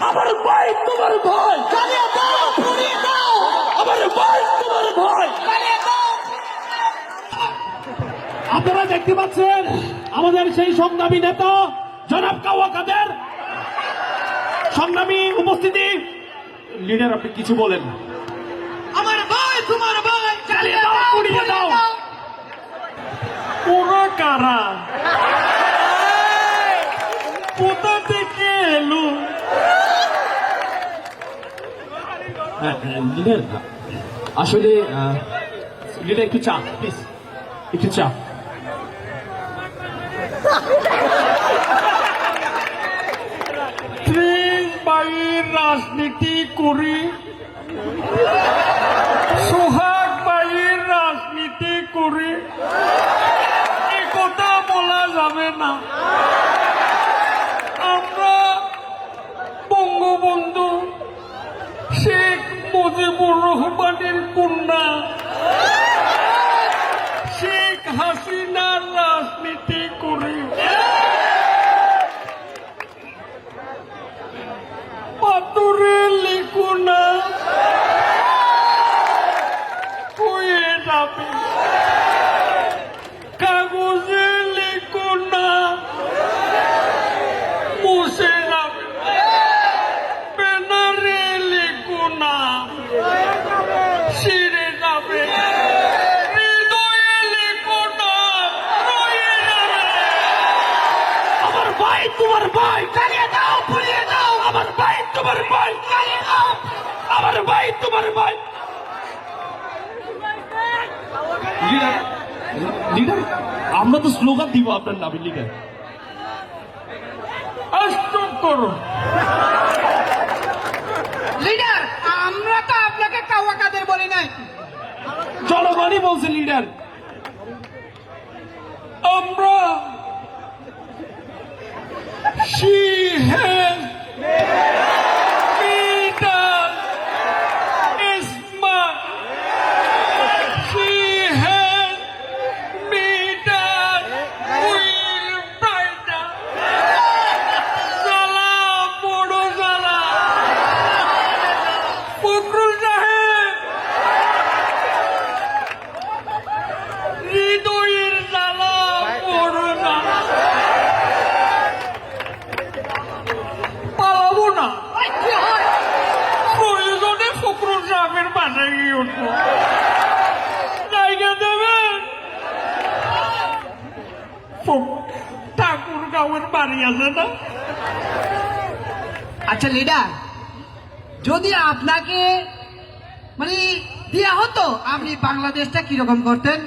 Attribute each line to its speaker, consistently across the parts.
Speaker 1: আমার ভাই তোমার ভাই। আমার ভাই তোমার ভাই। আপনারা দেখতে পাচ্ছেন আমাদের সেই সংগ্রামী নেতা জনাব কাওয়া কাদের। সংগ্রামী উপস্থিতি। লিডার আপনি কিছু বলেন।
Speaker 2: আমার ভাই তোমার ভাই
Speaker 1: জ্বালিয়ে দাও, পুড়িয়ে দাও। ওরা কারা? কোথা আসলে লিডার একটু চা প্লিজ একটু চা। রাজনীতি করি সোহাগ বাইর রাজনীতি করে এ কথা বলা যাবে না আমরা বঙ্গবন্ধু শেখ মুজিবুর রহমানের কন্যা। শেখ হাসিনার রাজনীতি করে। পাথরে কাগজে লিখো না মুছে যাবে ব্যানারে লিখো না ছিঁড়ে যাবে হৃদয়ে লিখো না রয়ে যাবে আমার ভাই তোমার ভাই
Speaker 2: জ্বালিয়ে দাও পুড়িয়ে দাও
Speaker 1: আমার ভাই তোমার ভাই। আমার ভাই তোমার ভাই। লিডার লিডার আমরা তো স্লোগান দিব আপনার নামে লিডার
Speaker 2: লিডার আমরা তো আপনাকে কাওয়া কাদের বলি নাই।
Speaker 1: জনগণই বলছে লিডার। আমরা she ঠাকুর গাঁয়ের বাড়ি আছে না।
Speaker 2: আচ্ছা লিডার যদি আপনাকে মানে দেওয়া হতো আপনি বাংলাদেশটা কীরকম করতেন?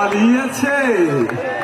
Speaker 1: Bolinha, tchê!